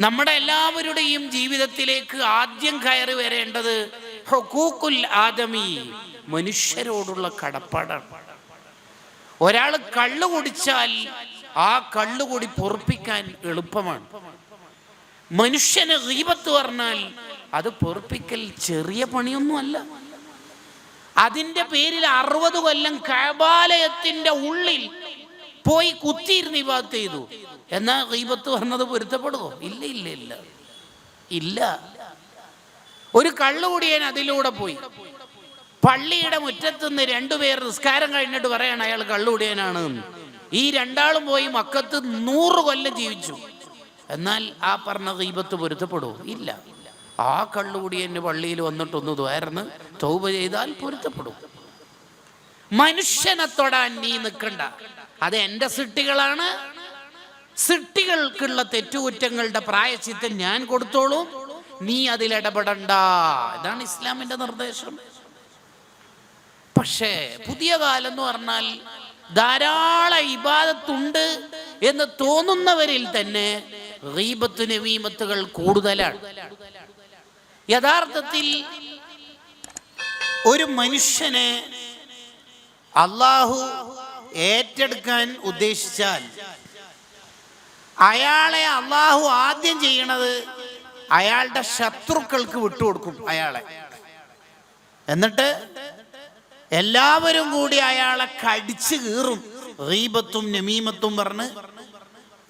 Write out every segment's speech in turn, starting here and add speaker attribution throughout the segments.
Speaker 1: നമ്മുടെ എല്ലാവരുടെയും ജീവിതത്തിലേക്ക് ആദ്യം കയറി വരേണ്ടത് ഹൊക്കൂക്കുൽ ആദമി മനുഷ്യരോടുള്ള കടപ്പാടാണ്. ഒരാൾ കള്ളു കുടിച്ചാൽ ആ കള്ളുകൂടി പൊറപ്പിക്കാൻ എളുപ്പമാണ്. മനുഷ്യന് റീപത്ത് പറഞ്ഞാൽ അത് പൊറപ്പിക്കൽ ചെറിയ പണിയൊന്നുമല്ല. അതിന്റെ പേരിൽ അറുപത് കൊല്ലം കബാലയത്തിന്റെ ഉള്ളിൽ പോയി കുത്തിയിരുന്ന് ഇവാത്ത് ചെയ്തു. എന്നാ റീബത്ത് വന്നത് പൊരുത്തപ്പെടുമോ ഇല്ല ഇല്ല ഇല്ല. ഇല്ല. ഒരു കള്ളുകൂടിയൻ അതിലൂടെ പോയി. പള്ളിയുടെ മുറ്റത്തുനിന്ന് രണ്ടുപേർ നിസ്കാരം കഴിഞ്ഞിട്ട് പറയാണ് അയാൾ കള്ളുകൂടിയനാണ് ഈ രണ്ടാളും പോയി മക്കത്ത് നൂറ് കൊല്ലം ജീവിച്ചു. എന്നാൽ ആ പറഞ്ഞ ദീപത്ത് പൊരുത്തപ്പെടുമോ ഇല്ല. ആ കള്ളുകൂടിയന് പള്ളിയിൽ വന്നിട്ടൊന്ന് ദ്വാരന്ന് തൗപ ചെയ്താൽ പൊരുത്തപ്പെടും. മനുഷ്യനെ തൊടാൻ നീ നിൽക്കണ്ട അത് എന്റെ സിട്ടികളാണ്. സിട്ടികൾക്കുള്ള തെറ്റുകുറ്റങ്ങളുടെ പ്രായച്ചിത്തം ഞാൻ കൊടുത്തോളൂ. നീ അതിൽ ഇടപെടണ്ട. ഇതാണ് ഇസ്ലാമിന്റെ നിർദ്ദേശം. പക്ഷേ പുതിയ കാലം എന്ന് പറഞ്ഞാൽ ധാരാളം ഇബാദത്തുണ്ട് എന്ന് തോന്നുന്നവരിൽ തന്നെ ഗീബത്ത് നവീമത്തുകൾ കൂടുതലാണ്. യഥാർത്ഥത്തിൽ ഒരു മനുഷ്യനെ അള്ളാഹു ഏറ്റെടുക്കാൻ ഉദ്ദേശിച്ചാൽ അയാളെ അള്ളാഹു ആദ്യം ചെയ്യണത് അയാളുടെ ശത്രുക്കൾക്ക് വിട്ടുകൊടുക്കും അയാളെ. എന്നിട്ട് എല്ലാവരും കൂടി അയാളെ കടിച്ചു കീറും. റീബത്തും നമീമത്തും പറഞ്ഞ്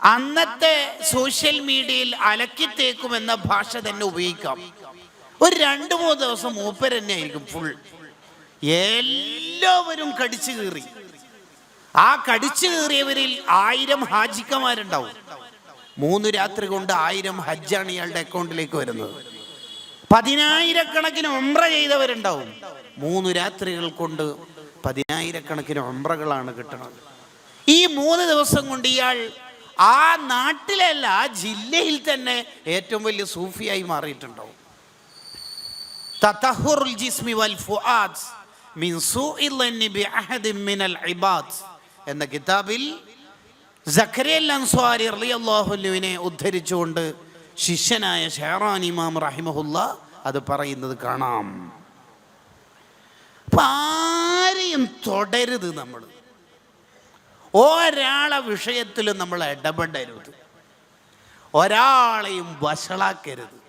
Speaker 1: അന്നത്തെ സോഷ്യൽ മീഡിയയിൽ അലക്കിത്തേക്കും എന്ന ഭാഷ തന്നെ ഉപയോഗിക്കാം. ഒരു രണ്ട് മൂന്ന് ദിവസം മൂപ്പർ തന്നെ ആയിരിക്കും ഫുൾ എല്ലാവരും കടിച്ചു കീറി. ആ കടിച്ചു കയറിയവരിൽ ആയിരം ഹാജിക്കമാരുണ്ടാവും മൂന്ന് രാത്രി കൊണ്ട് ആയിരം ഹജ്ജാണ് ഇയാളുടെ അക്കൗണ്ടിലേക്ക് വരുന്നത്. പതിനായിരക്കണക്കിന് ഒമ്ര ചെയ്തവരുണ്ടാവും. മൂന്ന് രാത്രികൾ കൊണ്ട് പതിനായിരക്കണക്കിന് ഒമ്രകളാണ് കിട്ടുന്നത് ഈ മൂന്ന് ദിവസം കൊണ്ട് ഇയാൾ ആ നാട്ടിലല്ല ആ ജില്ലയിൽ തന്നെ ഏറ്റവും വലിയ സൂഫിയായി മാറിയിട്ടുണ്ടാവും. ജിസ്മി വൽ ഫുആദ് മിൻ സൂഇൽ ലന്നി ബിഅഹദിൻ മിനൽ ഇബാദ്. എന്ന കിതാബിൽ റളിയല്ലാഹുവിനെ ഉദ്ധരിച്ചുകൊണ്ട് ശിഷ്യനായ ഷെഹറാൻ ഇമാം റഹിമഹുല്ല അത് പറയുന്നത് കാണാം. ആരെയും തുടരുത് നമ്മൾ ഒരാളെ വിഷയത്തിലും നമ്മൾ ഇടപെടരുത്. ഒരാളെയും വഷളാക്കരുത്.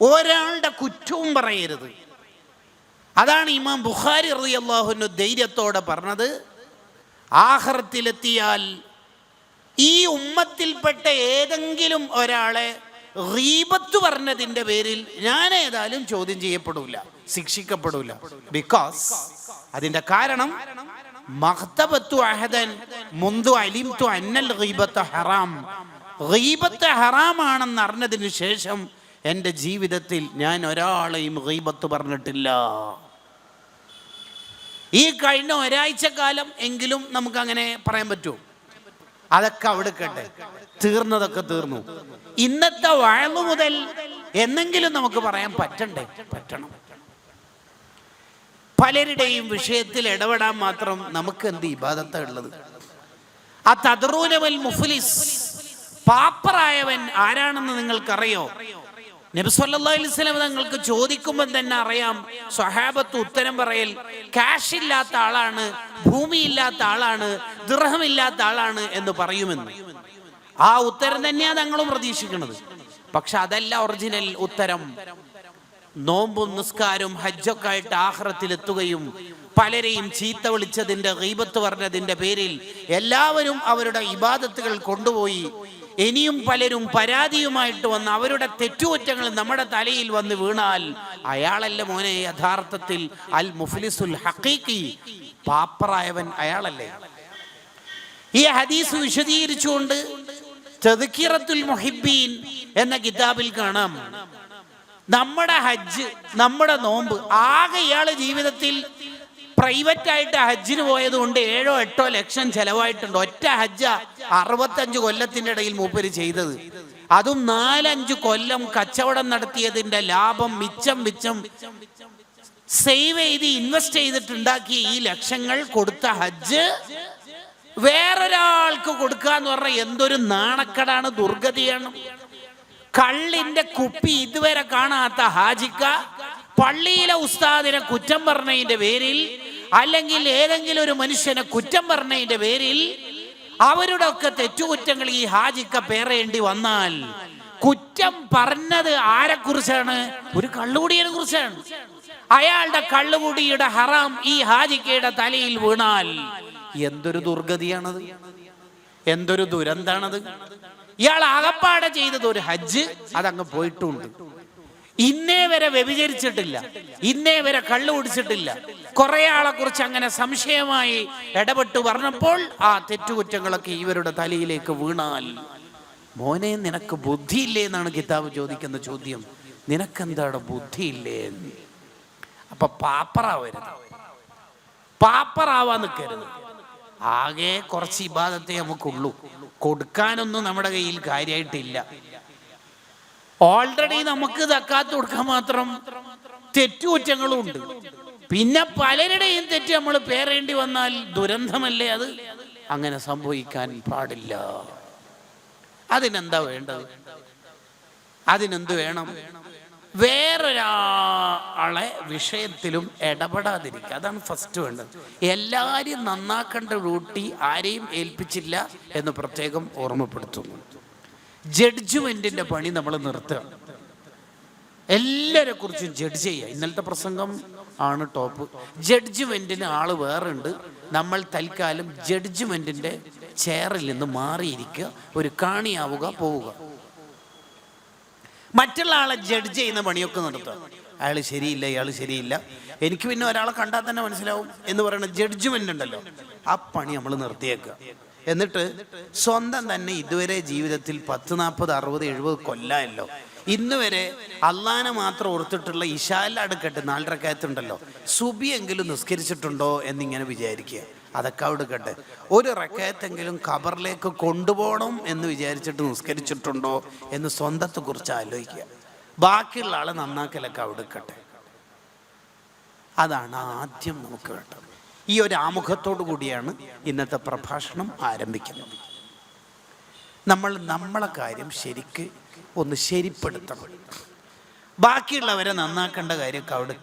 Speaker 1: ഒരാളുടെ കുറ്റവും പറയരുത്. അതാണ് ഇമാം ബുഖാരി റളിയല്ലാഹുവിന് ധൈര്യത്തോടെ പറഞ്ഞത്. ആഹ്റത്തിലെത്തിയാൽ ഈ ഉമ്മത്തിൽപ്പെട്ട ഏതെങ്കിലും ഒരാളെ റീബത്ത് പറഞ്ഞതിന്റെ പേരിൽ ഞാൻ ഏതായാലും ചോദ്യം ചെയ്യപ്പെടൂല ശിക്ഷിക്കപ്പെടൂല. ബിക്കോസ് അതിന്റെ കാരണം മഹ്തബത്തു അഹദൻ മുന്തു അലിംതു അന്നൽ ഗീബത്ത് ഹറാം. ഗീബത്ത് ഹറാമാണെന്ന് അറിഞ്ഞതിന് ശേഷം എന്റെ ജീവിതത്തിൽ ഞാൻ ഒരാളെയും റീപത്ത് പറഞ്ഞിട്ടില്ല. ഈ കഴിഞ്ഞ ഒരാഴ്ച കാലം എങ്കിലും നമുക്ക് അങ്ങനെ പറയാൻ പറ്റുമോ അതൊക്കെ അവിടെ കേട്ടെ തീർന്നതൊക്കെ തീർന്നു. ഇന്നത്തെ വഴന്നു മുതൽ എന്നെങ്കിലും നമുക്ക് പറയാൻ പറ്റണ്ടേ? പറ്റണം. പലരുടെയും വിഷയത്തിൽ ഇടപെടാൻ മാത്രം നമുക്ക് എന്ത് ഇബാദത്ത ഉള്ളത്? ആ തദ്റൂനവൽ മുഫ്ലിസ് പാപ്പറായവൻ ആരാണെന്ന് നിങ്ങൾക്കറിയോ? നബിസ്വല്ലാ അലൈവലം തങ്ങൾക്ക് ചോദിക്കുമ്പോൾ തന്നെ അറിയാം സ്വഹാബത്ത് ഉത്തരം പറയൽ ക്യാഷ് ഇല്ലാത്ത ആളാണ് ഭൂമി ഇല്ലാത്ത ആളാണ് ദൃഹമില്ലാത്ത ആളാണ് എന്ന് പറയുമെന്ന്. ആ ഉത്തരം തന്നെയാണ് തങ്ങളും പ്രതീക്ഷിക്കുന്നത്. പക്ഷെ അതല്ല ഒറിജിനൽ ഉത്തരം. നോമ്പും നിസ്കാരവും ഹജ്ജൊക്കെ ആയിട്ട് ആഹ്റത്തിലെത്തുകയും പലരെയും ചീത്ത വിളിച്ചതിന്റെ ഗീബത്ത് പറഞ്ഞതിന്റെ പേരിൽ എല്ലാവരും അവരുടെ ഇബാദത്തുകൾ കൊണ്ടുപോയി ഇനിയും പലരും പരാതിയുമായിട്ട് വന്ന് അവരുടെ തെറ്റുകുറ്റങ്ങൾ നമ്മുടെ തലയിൽ വന്ന് വീണാൽ അയാളല്ല മോനെ യഥാർത്ഥത്തിൽ അൽ മുഫ്ലിസുൽ ഹഖീഖി? പാപ്പറായവൻ അയാളല്ലേ? ഈ ഹദീസ് വിശദീകരിച്ചുകൊണ്ട് തദ്കിറത്തുൽ മുഹിബ്ബീൻ എന്ന കിതാബിൽ കാണാം. നമ്മുടെ ഹജ്ജ് നമ്മുടെ നോമ്പ് ആകെ ഇയാൾ ജീവിതത്തിൽ പ്രൈവറ്റ് ആയിട്ട് ഹജ്ജിന് പോയത് കൊണ്ട് ഏഴോ എട്ടോ ലക്ഷം ചെലവായിട്ടുണ്ട്. ഒറ്റ ഹജ്ജ അറുപത്തഞ്ച് കൊല്ലത്തിന്റെ ഇടയിൽ മൂപ്പര് ചെയ്തത്. അതും നാലഞ്ച് കൊല്ലം കച്ചവടം നടത്തിയതിന്റെ ലാഭം മിച്ചം മിച്ചം സേവ് ചെയ്ത് ഇൻവെസ്റ്റ് ചെയ്തിട്ടുണ്ടാക്കിയ ഈ ലക്ഷങ്ങൾ കൊടുത്ത ഹജ്ജ് വേറൊരാൾക്ക് കൊടുക്കുക എന്ന് പറഞ്ഞാൽ എന്തൊരു നാണക്കടാണ് ദുർഗതിയാണ്. കള്ളിന്റെ കുപ്പി ഇതുവരെ കാണാത്ത ഹാജിക്ക പള്ളിയിലെ ഉസ്താദിനെ കുറ്റം പറഞ്ഞതിന്റെ പേരിൽ അല്ലെങ്കിൽ ഏതെങ്കിലും ഒരു മനുഷ്യനെ കുറ്റം പറഞ്ഞതിന്റെ പേരിൽ അവരുടെ ഒക്കെ തെറ്റുകുറ്റങ്ങൾ ഈ ഹാജിക്ക പേറേണ്ടി വന്നാൽ കുറ്റം പറഞ്ഞത് ആരെക്കുറിച്ചാണ് ഒരു കള്ളുകുടിയെ കുറിച്ചാണ്. അയാളുടെ കള്ളുകൂടിയുടെ ഹറാം ഈ ഹാജിക്കയുടെ തലയിൽ വീണാൽ എന്തൊരു ദുർഗതിയാണത്? എന്തൊരു ദുരന്താണത്? ഇയാൾ ആകപ്പാടെ ചെയ്തത് ഒരു ഹജ്ജ് അതങ്ങ് പോയിട്ടുണ്ട്. ഇന്നേ വരെ വ്യഭിചരിച്ചിട്ടില്ല. ഇന്നേ വരെ കള്ളു കുടിച്ചിട്ടില്ല. കുറെ ആളെ കുറിച്ച് അങ്ങനെ സംശയമായി ഇടപെട്ട് പറഞ്ഞപ്പോൾ ആ തെറ്റുകുറ്റങ്ങളൊക്കെ ഇവരുടെ തലയിലേക്ക് വീണാൽ. മോനെ നിനക്ക് ബുദ്ധിയില്ലേ എന്നാണ് കിതാബ് ചോദിക്കുന്ന ചോദ്യം. നിനക്കെന്താണ് ബുദ്ധിയില്ലേ. അപ്പൊ പാപ്പറാവരുത്. പാപ്പറാവാൻ നിൽക്കരുത് ആകെ കുറച്ച് ഇബാദത്തെ നമുക്കുള്ളൂ. കൊടുക്കാനൊന്നും നമ്മുടെ കയ്യിൽ കാര്യമായിട്ടില്ല ഓൾറെഡി നമുക്ക് തക്കാത്ത് കൊടുക്കാൻ മാത്രം തെറ്റുകുറ്റങ്ങളും ഉണ്ട് പിന്നെ പലരുടെയും തെറ്റ് നമ്മൾ പേരേണ്ടി വന്നാൽ ദുരന്തമല്ലേ അത്? അങ്ങനെ സംഭവിക്കാൻ പാടില്ല. അതിനെന്താ വേണ്ടത്? അതിനെന്ത് വേണം? വേറൊരാളെ വിഷയത്തിലും ഇടപെടാതിരിക്കുക. അതാണ് ഫസ്റ്റ് വേണ്ടത്. എല്ലാവരും നന്നാക്കേണ്ട ഡ്യൂട്ടി ആരെയും ഏൽപ്പിച്ചില്ല എന്ന് പ്രത്യേകം ഓർമ്മപ്പെടുത്തുന്നു. ജഡ്ജ്മെന്റിന്റെ പണി നമ്മൾ നിർത്തുക. എല്ലാരെ കുറിച്ചും ജഡ്ജ് ചെയ്യുക. ഇന്നലത്തെ പ്രസംഗം ആണ് ടോപ്പ്. ജഡ്ജ്മെന്റിന് ആൾ വേറെ ഉണ്ട് നമ്മൾ തൽക്കാലം ജഡ്ജ്മെന്റിന്റെ ചെയറിൽ നിന്ന് മാറിയിരിക്കുക. ഒരു കാണിയാവുക പോവുക. മറ്റുള്ള ആളെ ജഡ്ജ് ചെയ്യുന്ന പണിയൊക്കെ നടത്തുക അയാൾ ശരിയില്ല ഇയാൾ ശരിയില്ല. എനിക്ക് പിന്നെ ഒരാളെ കണ്ടാൽ തന്നെ മനസ്സിലാവും എന്ന് പറയുന്ന ജഡ്ജ്മെന്റ് ഉണ്ടല്ലോ. ആ പണി നമ്മൾ നിർത്തിയേക്കുക. എന്നിട്ട് സ്വന്തം തന്നെ ഇതുവരെ ജീവിതത്തിൽ പത്ത് നാൽപ്പത് അറുപത് എഴുപത് കൊല്ലമല്ലോ ഇന്ന് വരെ അള്ളാനെ മാത്രം ഓർത്തിട്ടുള്ള ഇഷാല അടുക്കട്ടെ നാലരക്കയത്തുണ്ടല്ലോ. സുബിയെങ്കിലും നിസ്കരിച്ചിട്ടുണ്ടോ എന്നിങ്ങനെ വിചാരിക്കുക. അതൊക്കെ അവിടുക്കട്ടെ കട്ടെ. ഒരു റക്കയത്തെങ്കിലും ഖബറിലേക്ക് കൊണ്ടുപോകണം എന്ന് വിചാരിച്ചിട്ട് നിസ്കരിച്ചിട്ടുണ്ടോ എന്ന് സ്വന്തത്തെ കുറിച്ച് ആലോചിക്കുക. ബാക്കിയുള്ള ആളെ നന്നാക്കലൊക്കെ അവിടെ കട്ടെ. അതാണ് ആദ്യം നമുക്ക് വേണ്ടത്. ഈ ഒരു ആമുഖത്തോടു കൂടിയാണ് ഇന്നത്തെ പ്രഭാഷണം ആരംഭിക്കുന്നത്. നമ്മൾ നമ്മളെ കാര്യം ശരിക്ക് ഒന്ന് ശരിപ്പെടുത്തണം. ബാക്കിയുള്ളവരെ നന്നാക്കേണ്ട കാര്യം അവിടെ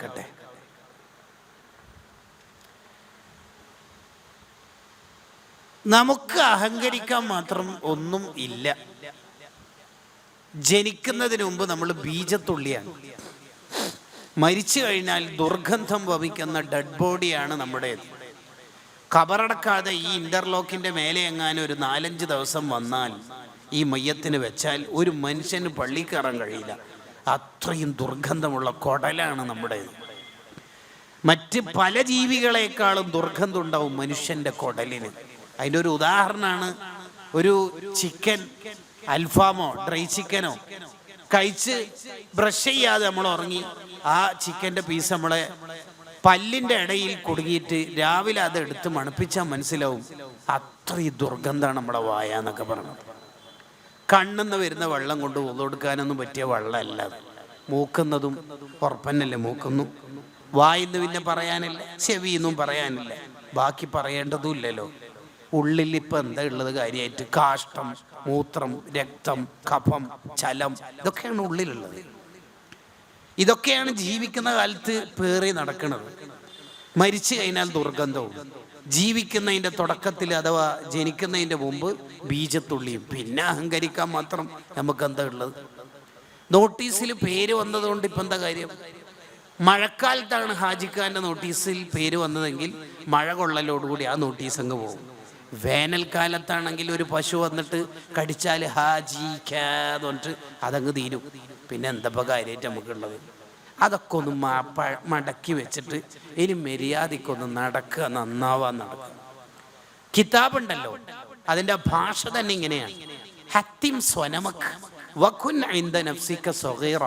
Speaker 1: നമുക്ക് അഹങ്കരിക്കാൻ മാത്രം ഒന്നും ഇല്ല. ജനിക്കുന്നതിന് മുമ്പ് നമ്മൾ ബീജത്തുള്ളിയാണ്. മരിച്ചു കഴിഞ്ഞാൽ ദുർഗന്ധം വമിക്കുന്ന ഡെഡ് ബോഡിയാണ് നമ്മുടേത് കബറടക്കാതെ ഈ ഇന്റർലോക്കിന്റെ മേലെ എങ്ങാനും ഒരു നാലഞ്ച് ദിവസം വന്നാൽ ഈ മയ്യത്തിന് വെച്ചാൽ ഒരു മനുഷ്യന് പള്ളി കയറാൻ കഴിയില്ല. അത്രയും ദുർഗന്ധമുള്ള കൊടലാണ് നമ്മുടേത് മറ്റ് പല ജീവികളെക്കാളും ദുർഗന്ധം ഉണ്ടാവും മനുഷ്യന്റെ കൊടലിന്. അതിന്റെ ഒരു ഉദാഹരണമാണ് ഒരു ചിക്കൻ അൽഫാമോ ഡ്രൈ ചിക്കനോ. കഴിച്ച് ബ്രഷ് ചെയ്യാതെ നമ്മൾ ഉറങ്ങി ആ ചിക്കന്റെ പീസ് നമ്മളെ പല്ലിന്റെ ഇടയിൽ കുടുങ്ങിയിട്ട് രാവിലെ അത് എടുത്ത് മണപ്പിച്ചാൽ മനസ്സിലാവും അത്രയും ദുർഗന്ധമാണ് നമ്മുടെ വായ എന്നൊക്കെ പറഞ്ഞത്. കണ്ണെന്ന് വരുന്ന വെള്ളം കൊണ്ട് ഉതൊടുക്കാനൊന്നും പറ്റിയ വെള്ളമല്ല മൂക്കുന്നതും ഉറപ്പന്നല്ലേ മൂക്കുന്നു? വായിന്ന് പിന്നെ പറയാനില്ല ചെവിയെന്നും പറയാനില്ല. ബാക്കി പറയേണ്ടതുമില്ലല്ലോ. ഉള്ളിൽ ഇപ്പം എന്താ ഉള്ളത് കാര്യമായിട്ട്? കാഷ്ടം മൂത്രം രക്തം കഫം ചലം ഇതൊക്കെയാണ് ഉള്ളിലുള്ളത്. ഇതൊക്കെയാണ് ജീവിക്കുന്ന കാലത്ത് പേറി നടക്കുന്നത് മരിച്ചു കഴിഞ്ഞാൽ ദുർഗന്ധവും. ജീവിക്കുന്നതിന്റെ തുടക്കത്തിൽ അഥവാ ജനിക്കുന്നതിന്റെ മുമ്പ് ബീജത്തുള്ളിയും. പിന്നെ അഹങ്കരിക്കാൻ മാത്രം നമുക്ക് എന്താ ഉള്ളത്? നോട്ടീസിൽ പേര് വന്നതുകൊണ്ട് ഇപ്പം എന്താ കാര്യം? മഴക്കാലത്താണ് ഹാജിഖാന്റെ നോട്ടീസിൽ പേര് വന്നതെങ്കിൽ മഴ കൊള്ളലോടുകൂടി ആ നോട്ടീസ് അങ്ങ് പോകും. വേനൽക്കാലത്താണെങ്കിൽ ഒരു പശു വന്നിട്ട് കടിച്ചാൽ ഹാജിക്കാന്ന് പറഞ്ഞിട്ട് അതങ്ങ് തീരും. പിന്നെ എന്തപ്പോൾ കാര്യമായിട്ട് നമുക്കുള്ളത്? അതൊക്കെ ഒന്ന് മടക്കി വെച്ചിട്ട് ഇനി മര്യാദക്കൊന്ന് നടക്കുക നന്നാവാൻ നടക്കുക. കിതാബുണ്ടല്ലോ. അതിന്റെ ഭാഷ തന്നെ ഇങ്ങനെയാണ്. ഹത്തിം സ്വനമക്ക് വഖുൻ ഇൻദ നഫ്സിക സഗീറ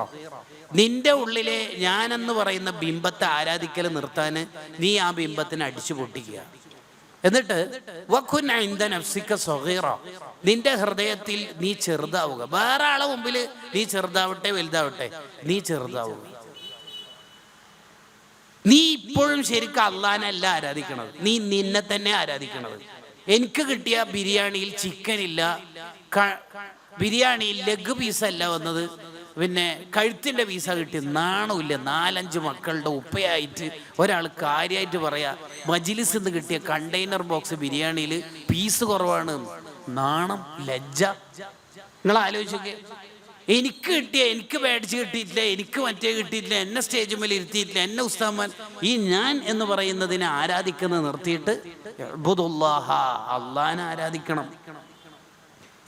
Speaker 1: നിന്റെ ഉള്ളിലെ ഞാനെന്ന് പറയുന്ന ബിംബത്തെ ആരാധിക്കൽ നിർത്താൻ നീ ആ ബിംബത്തിന് അടിച്ചു പൊട്ടിക്കുക എന്നിട്ട് വഖുൻ നഫ്സിക നിന്റെ ഹൃദയത്തിൽ നീ ചെറുതാവുക. വേറെ ആളെ മുമ്പിൽ നീ ചെറുതാവട്ടെ വലുതാവട്ടെ. നീ ചെറുതാവുക. നീ ഇപ്പോഴും ശരിക്കും അള്ളാനല്ല ആരാധിക്കണത്. നീ നിന്നെ തന്നെ ആരാധിക്കണത്. എനിക്ക് കിട്ടിയ ബിരിയാണിയിൽ ചിക്കൻ ഇല്ല. ബിരിയാണിയിൽ ബിരിയാണി ലെഗ് പീസല്ല വന്നത്. പിന്നെ കഴുത്തിന്റെ വിസ കിട്ടി. നാണമില്ല. നാലഞ്ച് മക്കളുടെ ഉപ്പയായിട്ട് ഒരാൾ കാര്യമായിട്ട് പറയാ മജിലിസ് നിന്ന് കിട്ടിയ കണ്ടെയ്നർ ബോക്സ് ബിരിയാണിയിൽ പീസ് കുറവാണ്. നാണം ലജ്ജ. നിങ്ങൾ ആലോചിച്ചൊക്കെ. എനിക്ക് കിട്ടിയ എനിക്ക് മേടിച്ച് കിട്ടിയിട്ടില്ല എനിക്ക് മറ്റേ കിട്ടിയിട്ടില്ല എന്നെ സ്റ്റേജ് മേലെ ഇരുത്തിയിട്ടില്ല എന്നെ ഉസ്താമാൻ ഈ ഞാൻ എന്ന് പറയുന്നതിനെ ആരാധിക്കുന്നത് നിർത്തിയിട്ട് അള്ളാനെ ആരാധിക്കണം.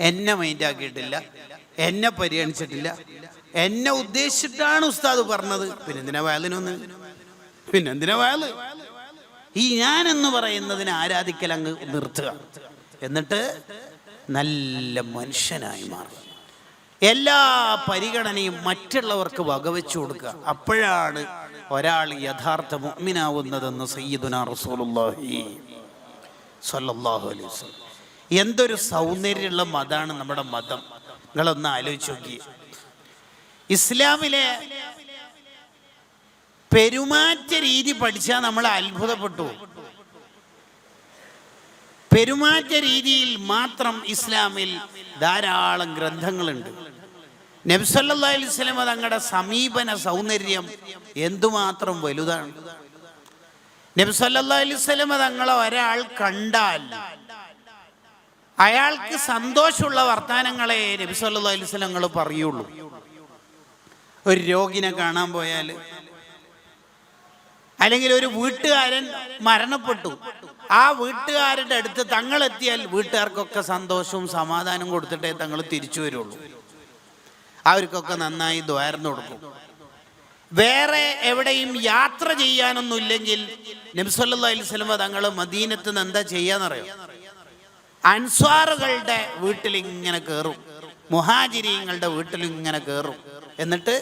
Speaker 1: എന്നെ മൈൻഡാക്കിയിട്ടില്ല എന്നെ പരിഗണിച്ചിട്ടില്ല. എന്നെ ഉദ്ദേശിച്ചിട്ടാണ് ഉസ്താദ് പറഞ്ഞത്. പിന്നെ എന്തിനാ വയലിനൊന്ന് പിന്നെ എന്തിനാ വയൽ? ഈ ഞാൻ എന്ന് പറയുന്നതിനെ ആരാധിക്കൽ അങ്ങ് നിർത്തുക. എന്നിട്ട് നല്ല മനുഷ്യനായി മാറുക. എല്ലാ പരിഗണനയും മറ്റുള്ളവർക്ക് വകവെച്ചു കൊടുക്കുക. അപ്പോഴാണ് ഒരാൾ യഥാർത്ഥ മുഅ്മിനാവുന്നതെന്ന് സയ്യിദുന റസൂലുള്ളാഹി സ്വല്ലല്ലാഹു അലൈഹി വസല്ലം. എന്തൊരു സൗന്ദര്യമുള്ള മതമാണ് നമ്മുടെ മതം. നിങ്ങളൊന്ന് ആലോചിച്ച് നോക്കി ഇസ്ലാമിലെ പെരുമാറ്റ രീതി പഠിച്ചാൽ നമ്മൾ അത്ഭുതപ്പെട്ടു. പെരുമാറ്റ രീതിയിൽ മാത്രം ഇസ്ലാമിൽ ധാരാളം ഗ്രന്ഥങ്ങളുണ്ട്. നബ്സല്ലാ അലൈഹി തങ്ങളുടെ സമീപന സൗന്ദര്യം എന്തുമാത്രം വലുതാണ്. നബ്സല്ലാ അലിസ്ലമ തങ്ങളെ ഒരാൾ കണ്ടാൽ അയാൾക്ക് സന്തോഷമുള്ള വർത്തമാനങ്ങളെ നബിസല്ലാ അലിസ്ലങ്ങൾ പറയുള്ളൂ. ഒരു രോഗിനെ കാണാൻ പോയാൽ അല്ലെങ്കിൽ ഒരു വീട്ടുകാരൻ മരണപ്പെട്ടു. ആ വീട്ടുകാരുടെ അടുത്ത് തങ്ങളെത്തിയാൽ വീട്ടുകാർക്കൊക്കെ സന്തോഷവും സമാധാനവും കൊടുത്തിട്ടേ തങ്ങൾ തിരിച്ചു വരുള്ളൂ. അവർക്കൊക്കെ നന്നായി ദ്വാരന്ന് കൊടുക്കും. വേറെ എവിടെയും യാത്ര ചെയ്യാനൊന്നുമില്ലെങ്കിൽ നബ്സല്ലാ അലൈഹി സ്വലമ തങ്ങൾ മദീനത്ത് നിന്ന് എന്താ ചെയ്യാന്നറിയോ? അൻസ്വാറുകളുടെ വീട്ടിൽ ഇങ്ങനെ കയറും മുഹാചിരിയങ്ങളുടെ വീട്ടിൽ ഇങ്ങനെ കയറും എന്നിട്ട്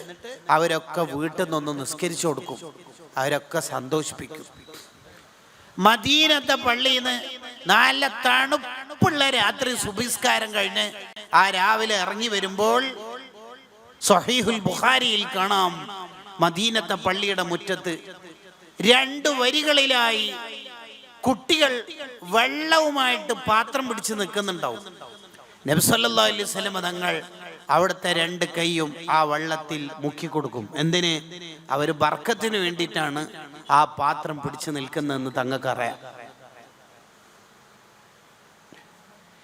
Speaker 1: അവരൊക്കെ വീട്ടിൽ നിന്നൊന്ന് നിസ്കരിച്ചു കൊടുക്കും. അവരൊക്കെ സന്തോഷിപ്പിക്കും. മദീനത്തെ പള്ളിയിൽ നിന്ന് നല്ല തണുപ്പുള്ള രാത്രി സുബിസ്കാരം കഴിഞ്ഞ് ആ രാവിലെ ഇറങ്ങി വരുമ്പോൾ സഹീഹുൽ ബുഖാരിയിൽ കാണാം മദീനത്തെ പള്ളിയുടെ മുറ്റത്ത് രണ്ട് വരികളിലായി കുട്ടികൾ വെള്ളവുമായിട്ട് പാത്രം പിടിച്ച് നിൽക്കുന്നുണ്ടാവും. നബ്സല്ലാ അലൈഹി തങ്ങൾ അവിടുത്തെ രണ്ട് കൈയും ആ വള്ളത്തിൽ മുക്കി കൊടുക്കും. എന്തിന്? അവർ ബർക്കത്തിന് വേണ്ടിയിട്ടാണ് ആ പാത്രം പിടിച്ചു നിൽക്കുന്നതെന്ന് തങ്ങൾക്കറിയാം.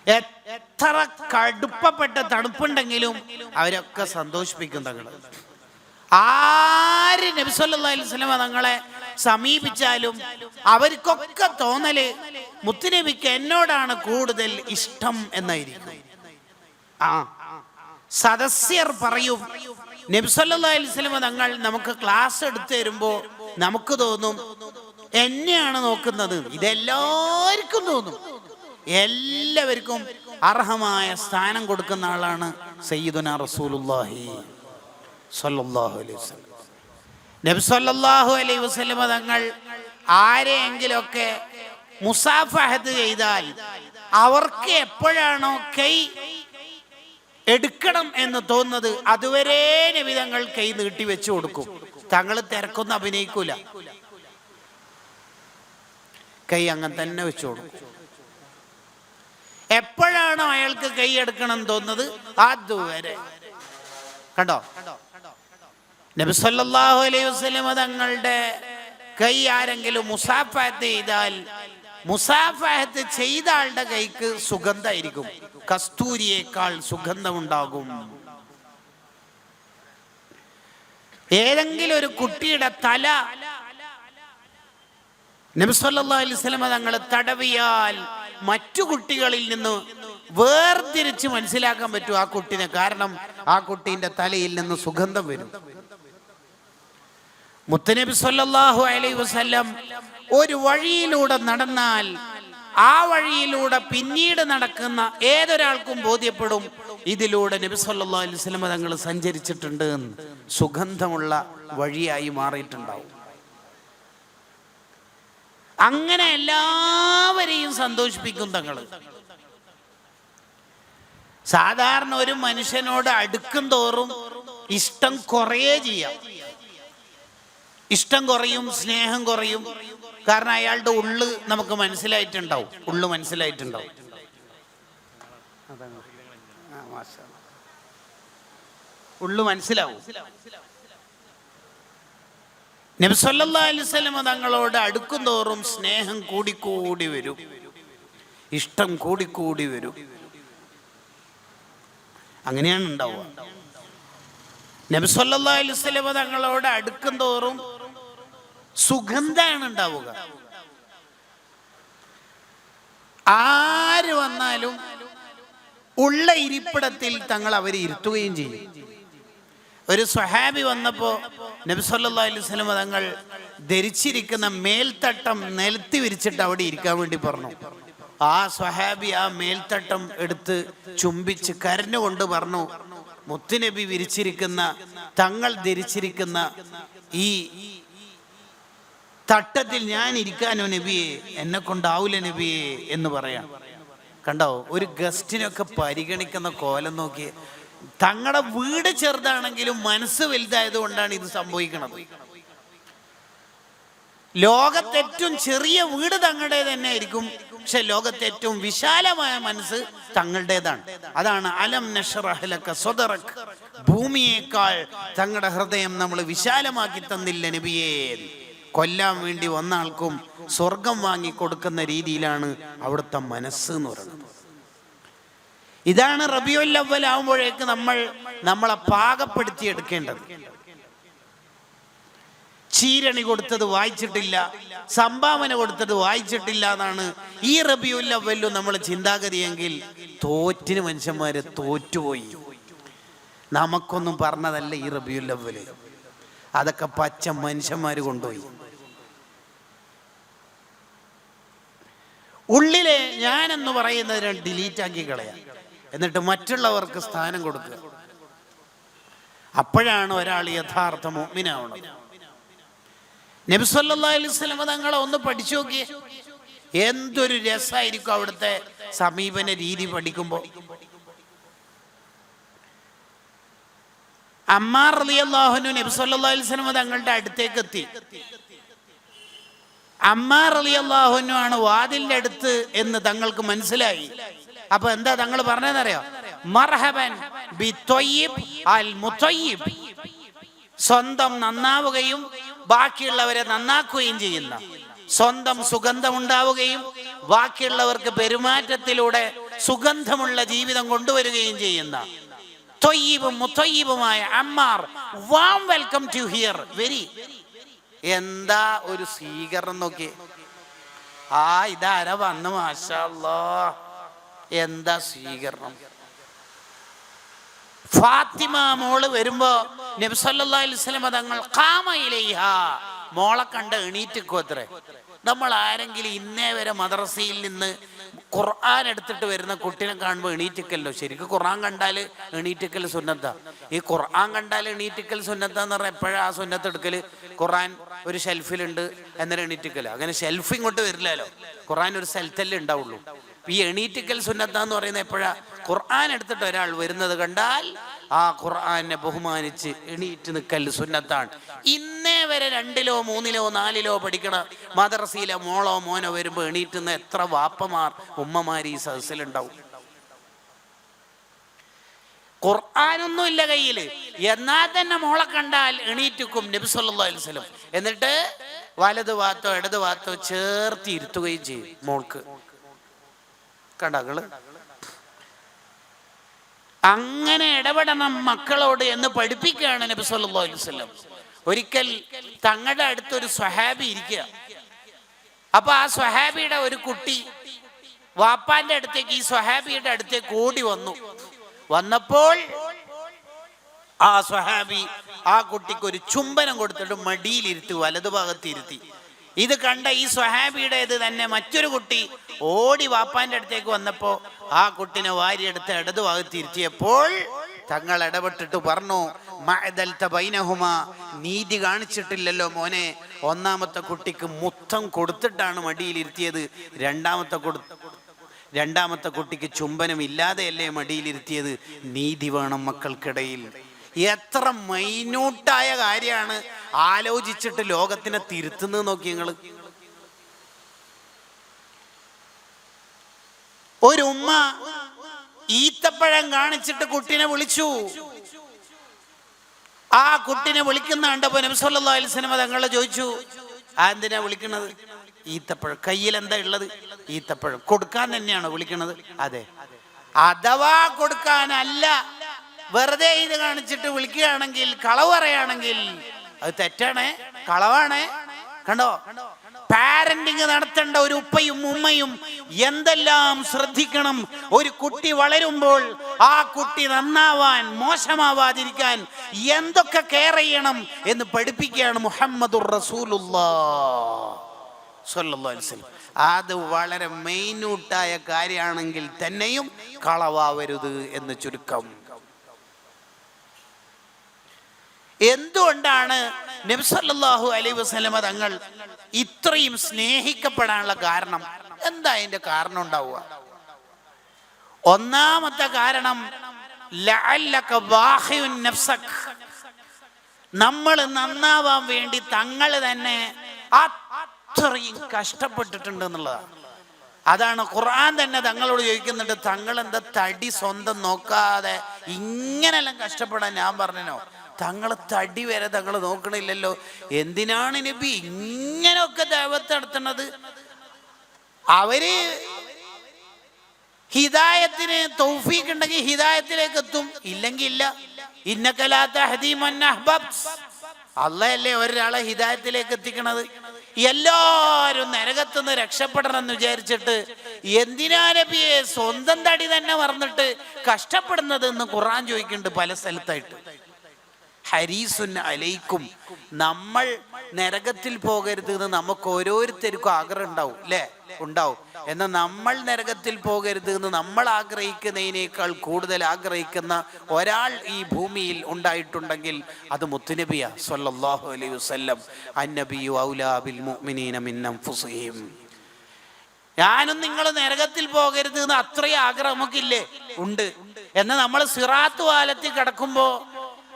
Speaker 1: എത്ര കടുപ്പപ്പെട്ട തണുപ്പുണ്ടെങ്കിലും അവരൊക്കെ സന്തോഷിപ്പിക്കും തങ്ങൾ. ആര് നബിസ്വല്ലാസ്ലമ തങ്ങളെ സമീപിച്ചാലും അവർക്കൊക്കെ തോന്നൽ മുത്തുനബിക്ക് എന്നോടാണ് കൂടുതൽ ഇഷ്ടം എന്നായിരിക്കും. ആ സദസ്യർ പറയും. നബ്സല്ലാ തങ്ങൾ നമുക്ക് ക്ലാസ് എടുത്തു തരുമ്പോ നമുക്ക് തോന്നും എന്നെയാണ് നോക്കുന്നത്. ഇതെല്ലാവർക്കും തോന്നും. എല്ലാവർക്കും അർഹമായ സ്ഥാനം കൊടുക്കുന്ന ആളാണ് സയ്യിദുന റസൂലുല്ലാഹി സ്വല്ലല്ലാഹു അലൈഹി വസല്ലം. നബി സല്ലല്ലാഹു അലൈഹി വസല്ലം തങ്ങൾ ആരെയെങ്കിലൊക്കെ മുസാഫഹത്ത് ചെയ്താൽ അവർക്ക് എപ്പോഴാണോ കൈ എടുക്കണം എന്ന് തോന്നുന്നത് അതുവരെ നബി തങ്ങൾ കൈ നീട്ടി വെച്ചു കൊടുക്കും. തങ്ങൾ തിരക്കൊന്നും അഭിനയിക്കൂല. കൈ അങ്ങനെ തന്നെ വെച്ചു കൊടുക്കും. എപ്പോഴാണോ അയാൾക്ക് കൈ എടുക്കണം തോന്നുന്നത്? അതുവരെ. കണ്ടോ? നബി സല്ലല്ലാഹു അലൈഹി വസല്ലം തങ്ങളുടെ കൈ ആരെങ്കിലും മുസാഫാത്ത് ചെയ്താൽ മുസാഫാത്ത് ചെയ്ത ആളുടെ കൈക്ക് സുഗന്ധമായിരിക്കും. കസ്തൂരിയേക്കാൾ സുഗന്ധമുണ്ടാകും. ഏതെങ്കിലും ഒരു കുട്ടിയുടെ തല നബി സല്ലല്ലാഹു അലൈഹി വസല്ലം തങ്ങൾ തടവിയാൽ മറ്റു കുട്ടികളിൽ നിന്ന് വേർതിരിച്ച് മനസ്സിലാക്കാൻ പറ്റും ആ കുട്ടിനെ. കാരണം ആ കുട്ടീന്റെ തലയിൽ നിന്ന് സുഗന്ധം വരും. മുത്തനബി സല്ലാഹു അലൈ വസ്ലം ഒരു വഴിയിലൂടെ നടന്നാൽ ആ വഴിയിലൂടെ പിന്നീട് നടക്കുന്ന ഏതൊരാൾക്കും ബോധ്യപ്പെടും ഇതിലൂടെ അലൈഹി വസല്ലം തങ്ങൾ സഞ്ചരിച്ചിട്ടുണ്ട് എന്ന്. സുഗന്ധമുള്ള വഴിയായി മാറിയിട്ടുണ്ടാവും. അങ്ങനെ എല്ലാവരെയും സന്തോഷിപ്പിക്കും തങ്ങൾ. സാധാരണ ഒരു മനുഷ്യനോട് അടുക്കും തോറും ഇഷ്ടം കുറയേ ചെയ്യാം. ഇഷ്ടം കുറയും സ്നേഹം കുറയും. കാരണം അയാളുടെ ഉള്ളു നമുക്ക് മനസ്സിലായിട്ടുണ്ടാവും. ഉള്ളു മനസ്സിലായിട്ടുണ്ടാവും. ഉള്ളു മനസ്സിലാവും. നബ്സല്ലാ തങ്ങളോട് അടുക്കും തോറും സ്നേഹം കൂടിക്കൂടി വരും. ഇഷ്ടം കൂടിക്കൂടി വരും. അങ്ങനെയാണ് ഉണ്ടാവുക. നബ്സല്ലാ തങ്ങളോട് അടുക്കും തോറും സുഗന്ധാണ് ഉണ്ടാവുക ആര് വന്നാലും ഉള്ള ഇരിപ്പിടത്തിൽ തങ്ങൾ അവരെ ഇരുത്തുകയും ചെയ്യും. ഒരു സ്വഹാബി വന്നപ്പോൾ അലൈഹി വസല്ലം തങ്ങൾ ധരിച്ചിരിക്കുന്ന മേൽത്തട്ടം നിലത്തി വിരിച്ചിട്ട് അവിടെ ഇരിക്കാൻ വേണ്ടി പറഞ്ഞു. ആ സ്വഹാബി ആ മേൽത്തട്ടം എടുത്ത് ചുംബിച്ച് കരഞ്ഞുകൊണ്ട് പറഞ്ഞു മുത്തുനബി വിരിച്ചിരിക്കുന്ന തങ്ങൾ ധരിച്ചിരിക്കുന്ന ഈ തട്ടത്തിൽ ഞാൻ ഇരിക്കാനോ നബിയെ എന്നെ കൊണ്ടാവൂല നബിയെ എന്ന് പറയാം. കണ്ടോ? ഒരു ഗസ്റ്റിനൊക്കെ പരിഗണിക്കുന്ന കോലം നോക്കി. തങ്ങളുടെ വീട് ചെറുതാണെങ്കിലും മനസ്സ് വലുതായത് കൊണ്ടാണ് ഇത് സംഭവിക്കുന്നത് ലോകത്തെ ഏറ്റവും ചെറിയ വീട് തങ്ങളുടെ തന്നെ ആയിരിക്കും പക്ഷെ ലോകത്തെ ഏറ്റവും വിശാലമായ മനസ്സ് തങ്ങളുടേതാണ്. അതാണ് അലം നഷറഹലക്ക സ്വതറക് ഭൂമിയേക്കാൾ തങ്ങളുടെ ഹൃദയം നമ്മൾ വിശാലമാക്കി തന്നില്ല നബിയേ കൊല്ലാൻ വേണ്ടി വന്ന ആൾക്കും സ്വർഗം വാങ്ങി കൊടുക്കുന്ന രീതിയിലാണ് അവിടുത്തെ മനസ്സ് എന്ന് പറയുന്നത്. ഇതാണ് റബിയുൽ അവൽ ആവുമ്പോഴേക്ക് നമ്മൾ നമ്മളെ പാകപ്പെടുത്തി എടുക്കേണ്ടത്. ചീരണി കൊടുത്തത് വായിച്ചിട്ടില്ല സംഭാവന കൊടുത്തത് വായിച്ചിട്ടില്ല എന്നാണ് ഈ റബിയുൽ അവലും നമ്മൾ ചിന്താഗതിയെങ്കിൽ തോറ്റിന് മനുഷ്യന്മാര് തോറ്റുപോയി. നമുക്കൊന്നും പറഞ്ഞതല്ല ഈ റബിയുൽ അവൽ അതൊക്കെ പച്ച മനുഷ്യന്മാര് കൊണ്ടുപോയി. ഉള്ളിലെ ഞാൻ എന്ന് പറയുന്നതിനെ ഡിലീറ്റ് ആക്കി കളയാം. എന്നിട്ട് മറ്റുള്ളവർക്ക് സ്ഥാനം കൊടുക്കുക. അപ്പോഴാണ് ഒരാൾ യഥാർത്ഥ മോമിനാവണം നബി സല്ലല്ലാഹു അലൈഹി വസല്ലം തങ്ങളെ ഒന്ന് പഠിച്ചു നോക്കിയേ. എന്തൊരു രസമായിരിക്കും അവിടുത്തെ സമീപന രീതി പഠിക്കുമ്പോൾ അമ്മാർ റളിയല്ലാഹുനു നബി സല്ലല്ലാഹു അലൈഹി വസല്ലം തങ്ങളുടെ അടുത്തേക്ക് എത്തി. അമ്മാർ അള്ളാഹുനു ആണ് വാതിലിന്റെ അടുത്ത് എന്ന് തങ്ങൾക്ക് മനസ്സിലായി. അപ്പൊ എന്താ തങ്ങൾ പറഞ്ഞതെന്നറിയോ? മർഹബൻ ബി അൽ സ്വന്തം നന്നാവുകയും ബാക്കിയുള്ളവരെ നന്നാക്കുകയും ചെയ്യുന്ന. സ്വന്തം സുഗന്ധം ഉണ്ടാവുകയും ബാക്കിയുള്ളവർക്ക് പെരുമാറ്റത്തിലൂടെ സുഗന്ധമുള്ള ജീവിതം കൊണ്ടുവരികയും ചെയ്യുന്ന. തൊയ്യീപും മുത്തൊയ്യീപുമായ Ammar warm welcome to here very എന്താ ഒരു സ്വീകരണം നോക്കി? ആ ഇതാര വന്ന്? മാഷല്ലോ. എന്താ സ്വീകരണം? ഫാത്തിമ മോൾ വരുമ്പോ നബ്സല്ലാ തങ്ങൾ കാമയിലേഹ മോളെ കണ്ട് എണീറ്റിക്കോത്രേ നമ്മൾ ആരെങ്കിലും ഇന്നേ വരെ മദ്രസയിൽ നിന്ന് ഖുർആൻ എടുത്തിട്ട് വരുന്ന കുട്ടീനെ കാണുമ്പോൾ എണീറ്റിക്കല്ലോ. ശരിക്കും ഖുർആൻ കണ്ടാൽ എണീറ്റിക്കൽ സുന്നത്ത. ഈ ഖുർആൻ കണ്ടാൽ എണീറ്റിക്കൽ സുന്നത്ത എന്ന് പറഞ്ഞാൽ എപ്പോഴാ ആ സുന്നത്ത് ഖുർആൻ ഒരു ഷെൽഫിലുണ്ട് എന്നൊരു എണീറ്റിക്കൽ അങ്ങനെ ഷെൽഫ് ഇങ്ങോട്ട് വരില്ലല്ലോ. ഖുറാൻ ഒരു സ്ഥലത്തല്ലേ ഉണ്ടാവുള്ളൂ. ഈ എണീറ്റിക്കൽ സുന്നത്ത എന്ന് പറയുന്നത് എപ്പോഴാ? ഖുർആൻ എടുത്തിട്ട് ഒരാൾ വരുന്നത് കണ്ടാൽ ആ ഖുർആനെ ബഹുമാനിച്ച് എണീറ്റ് നിൽക്കൽ സുന്നത്താണ്. ഇന്നേ വരെ രണ്ടിലോ മൂന്നിലോ നാലിലോ പഠിക്കണ മദ്രസയിലെ മോളോ മോനോ വരുമ്പോൾ എണീറ്റുന്ന എത്ര വാപ്പമാർ ഉമ്മമാർ ഈ സദസ്സിലുണ്ടാവും. ഖുർആാനൊന്നും ഇല്ല കയ്യിൽ. എന്നാൽ തന്നെ മോളെ കണ്ടാൽ എണീറ്റിക്കും നബി വസല്ലം. എന്നിട്ട് വലത് ഭാഗത്തോ ഇടത് ഭാഗത്തോ ചേർത്ത് ഇരുത്തുകയും ചെയ്യും മോൾക്ക്. കണ്ടങ്ങൾ അങ്ങനെ ഇടപെടണം മക്കളോട് എന്ന് പഠിപ്പിക്കുകയാണ് നബി വസല്ലം. ഒരിക്കൽ തങ്ങളുടെ അടുത്തൊരു സ്വഹാബി ഇരിക്കുക. അപ്പൊ ആ സ്വഹാബിയുടെ ഒരു കുട്ടി വാപ്പാന്റെ അടുത്തേക്ക് ഈ സ്വഹാബിയുടെ അടുത്തേക്ക് ഓടി വന്നു. വന്നപ്പോൾ ആ സ്വഹാബി ആ കുട്ടിക്ക് ഒരു ചുംബനം കൊടുത്തിട്ട് മടിയിലിരുത്തി വലതുഭാഗത്ത് ഇരുത്തി ഇത് കണ്ട ഈ സ്വഹാബിയുടെ സ്വഹാബിയുടേത് തന്നെ മറ്റൊരു കുട്ടി ഓടി വാപ്പാന്റെ അടുത്തേക്ക് വന്നപ്പോ ആ കുട്ടിനെ വാരിയെടുത്ത് ഇടതുഭാഗത്ത് ഇരുത്തിയപ്പോൾ തങ്ങൾ ഇടപെട്ടിട്ട് പറഞ്ഞു ബൈനഹുമാ നീതി കാണിച്ചിട്ടില്ലല്ലോ മോനെ. ഒന്നാമത്തെ കുട്ടിക്ക് മുത്തം കൊടുത്തിട്ടാണ് മടിയിലിരുത്തിയത്. രണ്ടാമത്തെ കൊടു രണ്ടാമത്തെ കുട്ടിക്ക് ചുംബനം ഇല്ലാതെയല്ലേ മടിയിലിരുത്തിയത്? നീതി വേണം മക്കൾക്കിടയിൽ. എത്ര മൈന്യൂട്ടായ കാര്യമാണ് ആലോചിച്ചിട്ട് ലോകത്തിനെ തിരുത്തുന്നത് നോക്കി നിങ്ങൾ ഒരു ഉമ്മ ഈത്തപ്പഴം കാണിച്ചിട്ട് കുട്ടിനെ വിളിച്ചു. ആ കുട്ടിനെ വിളിക്കുന്ന കണ്ടപ്പോ നബ്സല്ലാ അലിസ്ലമ തങ്ങളെ ചോദിച്ചു ആ എന്തിനാ വിളിക്കുന്നത്? ഈത്തപ്പഴം. കയ്യിൽ എന്താ ഉള്ളത്? ഈത്തപ്പഴം. കൊടുക്കാൻ തന്നെയാണോ വിളിക്കണത്? അതെ. അഥവാ കൊടുക്കാനല്ല. വെറുതെ ഇത് കാണിച്ചിട്ട് വിളിക്കുകയാണെങ്കിൽ കളവ് പറയുകയാണെങ്കിൽ അത് തെറ്റാണേ. കളവാണേ. കണ്ടോ? പാരന്റിങ് നടത്തേണ്ട ഒരു ഉപ്പയും ഉമ്മയും എന്തെല്ലാം ശ്രദ്ധിക്കണം. ഒരു കുട്ടി വളരുമ്പോൾ ആ കുട്ടി നന്നാവാൻ മോശമാവാതിരിക്കാൻ എന്തൊക്കെ കെയർ ചെയ്യണം എന്ന് പഠിപ്പിക്കുകയാണ് മുഹമ്മദുർ റസൂലുള്ളാ സ്വല്ലല്ലാഹു അലൈഹി വസല്ലം. അത് വളരെ മെയിനൂട്ടായ കാര്യമാണെങ്കിൽ തന്നെയും കളവാവരുത് എന്ന് ചുരുക്കം. എന്തുകൊണ്ടാണ് നബ്സല്ലാഹു അലൈ വസ്ലമ തങ്ങൾ ഇത്രയും സ്നേഹിക്കപ്പെടാനുള്ള കാരണം? എന്താ അതിന്റെ കാരണം ഉണ്ടാവുക? ഒന്നാമത്തെ കാരണം നമ്മൾ നന്നാവാൻ വേണ്ടി തങ്ങൾ തന്നെ അത്രയും കഷ്ടപ്പെട്ടിട്ടുണ്ട് എന്നുള്ളതാണ് അതാണ് ഖുർആൻ തന്നെ തങ്ങളോട് ചോദിക്കുന്നുണ്ട് തങ്ങൾ എന്താ തടി സ്വന്തം നോക്കാതെ ഇങ്ങനെല്ലാം കഷ്ടപ്പെടാൻ ഞാൻ പറഞ്ഞനോ? തങ്ങൾ തടി വരെ തങ്ങൾ നോക്കണില്ലല്ലോ. എന്തിനാണ് നബി ഇങ്ങനെയൊക്കെ ദൈവത്തെ നടത്തുന്നത്? അവർ ഹിതായത്തിന് തൗഫീഖ് ഉണ്ടെങ്കിൽ ഹിതായത്തിലേക്ക് എത്തും. ഇല്ലെങ്കിൽ ഇല്ല. ഇന്നക്കലാത്ത അള്ളയല്ലേ ഒരാളെ ഹിതായത്തിലേക്ക് എത്തിക്കണത്? എല്ലാരും നരകത്തുനിന്ന് രക്ഷപ്പെടണം എന്ന് വിചാരിച്ചിട്ട് എന്തിനാ നബിയെ സ്വന്തം തടി തന്നെ മറന്നിട്ട് കഷ്ടപ്പെടുന്നത് എന്ന് ഖുറാൻ ചോദിക്കുന്നുണ്ട് പല സ്ഥലത്തായിട്ട്. ഹരീസുൻ അലൈക്കും. നമ്മൾ നരകത്തിൽ പോകരുത് എന്ന് നമുക്ക് ഓരോരുത്തർക്കും ആഗ്രഹം ഉണ്ടാവും അല്ലേ ഉണ്ടാവും. എന്നാൽ നമ്മൾ നരകത്തിൽ പോകരുത് എന്ന് നമ്മൾ ആഗ്രഹിക്കുന്നതിനേക്കാൾ കൂടുതൽ ആഗ്രഹിക്കുന്ന ഒരാൾ ഈ ഭൂമിയിൽ ഉണ്ടായിട്ടുണ്ടെങ്കിൽ അത് മുത്തുനബിയ സല്ലല്ലാഹു അലൈഹി വസല്ലം. അന്നബിയു ഔലാബിൽ മുഅ്മിനീന ഞാനും നിങ്ങൾ നരകത്തിൽ പോകരുത് എന്ന് അത്രയും ആഗ്രഹം നമുക്കില്ലേ? ഉണ്ട്. എന്നാൽ നമ്മൾ സിറാത്ത് വാലത്തിൽ കിടക്കുമ്പോ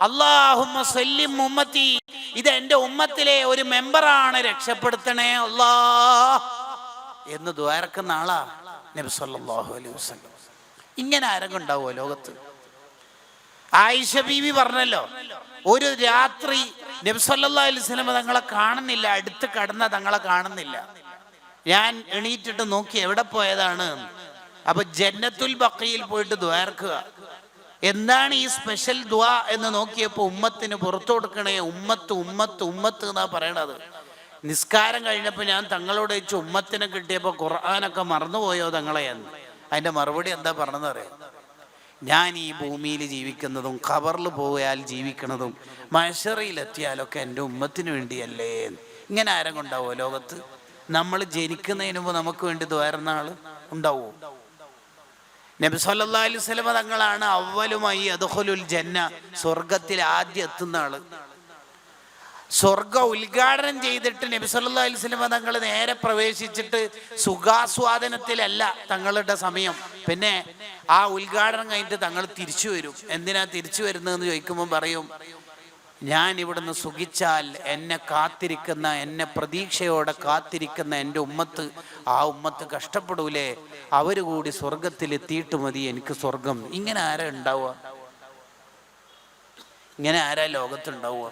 Speaker 1: അള്ളാഹുമ്മ സല്ലിം ഉമ്മത്തി. ഇത് എന്റെ ഉമ്മത്തിലെ ഒരു മെമ്പറാണ് രക്ഷപ്പെടുത്തണേ അല്ലാ. എന്ന് ദ്വാരക്കുന്ന ആളാ നബി അലൈഹി വസല്ലം. ഇങ്ങനെ ആരെങ്കിലും ലോകത്ത്? ആയിഷ ബീവി പറഞ്ഞല്ലോ ഒരു രാത്രി നബി അലൈഹി വസല്ലം തങ്ങളെ കാണുന്നില്ല അടുത്ത് കടന്ന തങ്ങളെ കാണുന്നില്ല. ഞാൻ എണീറ്റിട്ട് നോക്കി എവിടെ പോയതാണ്. അപ്പൊ ജന്നത്തുൽ ബക്കയിൽ പോയിട്ട് ദ്വാർക്കുക എന്താണ് ഈ സ്പെഷ്യൽ ദ്വാ എന്ന് നോക്കിയപ്പോൾ ഉമ്മത്തിന് പുറത്തു കൊടുക്കണേ ഉമ്മത്ത് ഉമ്മത്ത് ഉമ്മത്ത് എന്നാ പറയണത്. നിസ്കാരം കഴിഞ്ഞപ്പോൾ ഞാൻ തങ്ങളോട് വെച്ച് ഉമ്മത്തിനെ കിട്ടിയപ്പോൾ ഖുർആാനൊക്കെ മറന്നുപോയോ തങ്ങളെ എന്ന്. അതിന്റെ മറുപടി എന്താ പറഞ്ഞത് അറിയാം? ഞാൻ ഈ ഭൂമിയിൽ ജീവിക്കുന്നതും ഖബറിൽ പോയാൽ ജീവിക്കുന്നതും മഷറിയിലെത്തിയാലൊക്കെ എന്റെ ഉമ്മത്തിന് വേണ്ടിയല്ലേ ഇങ്ങനെ ആരും ഉണ്ടാവുമോ ലോകത്ത്? നമ്മൾ ജനിക്കുന്നതിന് മുമ്പ് നമുക്ക് വേണ്ടി ദ്വാരുന്ന ആൾ ഉണ്ടാവോ? നബി സല്ലല്ലാഹു അലൈഹി വസല്ലമ തങ്ങളാണ് അവലുമായി അദ്ഖുലുൽ ജന്ന സ്വർഗത്തിൽ ആദ്യം എത്തുന്ന ആൾ. സ്വർഗ ഉദ്ഘാടനം ചെയ്തിട്ട് നബി സല്ലല്ലാഹു അലൈഹി വസല്ലമ തങ്ങൾ നേരെ പ്രവേശിച്ചിട്ട് സുഖാസ്വാദനത്തിലല്ല തങ്ങളുടെ സമയം. പിന്നെ ആ ഉദ്ഘാടനം കഴിഞ്ഞിട്ട് തങ്ങൾ തിരിച്ചു വരും. എന്തിനാ തിരിച്ചു വരുന്നതെന്ന് ചോദിക്കുമ്പോൾ പറയും ഞാൻ ഇവിടുന്ന് സുഖിച്ചാൽ എന്നെ കാത്തിരിക്കുന്ന എന്നെ പ്രതീക്ഷയോടെ കാത്തിരിക്കുന്ന എന്റെ ഉമ്മത്ത് ആ ഉമ്മത്ത് കഷ്ടപ്പെടൂലേ? അവർ കൂടി സ്വർഗത്തിലെത്തിയിട്ട് മതി എനിക്ക് സ്വർഗം ഇങ്ങനെ ആരാ ഉണ്ടാവുക? ഇങ്ങനെ ആരാ ലോകത്തുണ്ടാവുക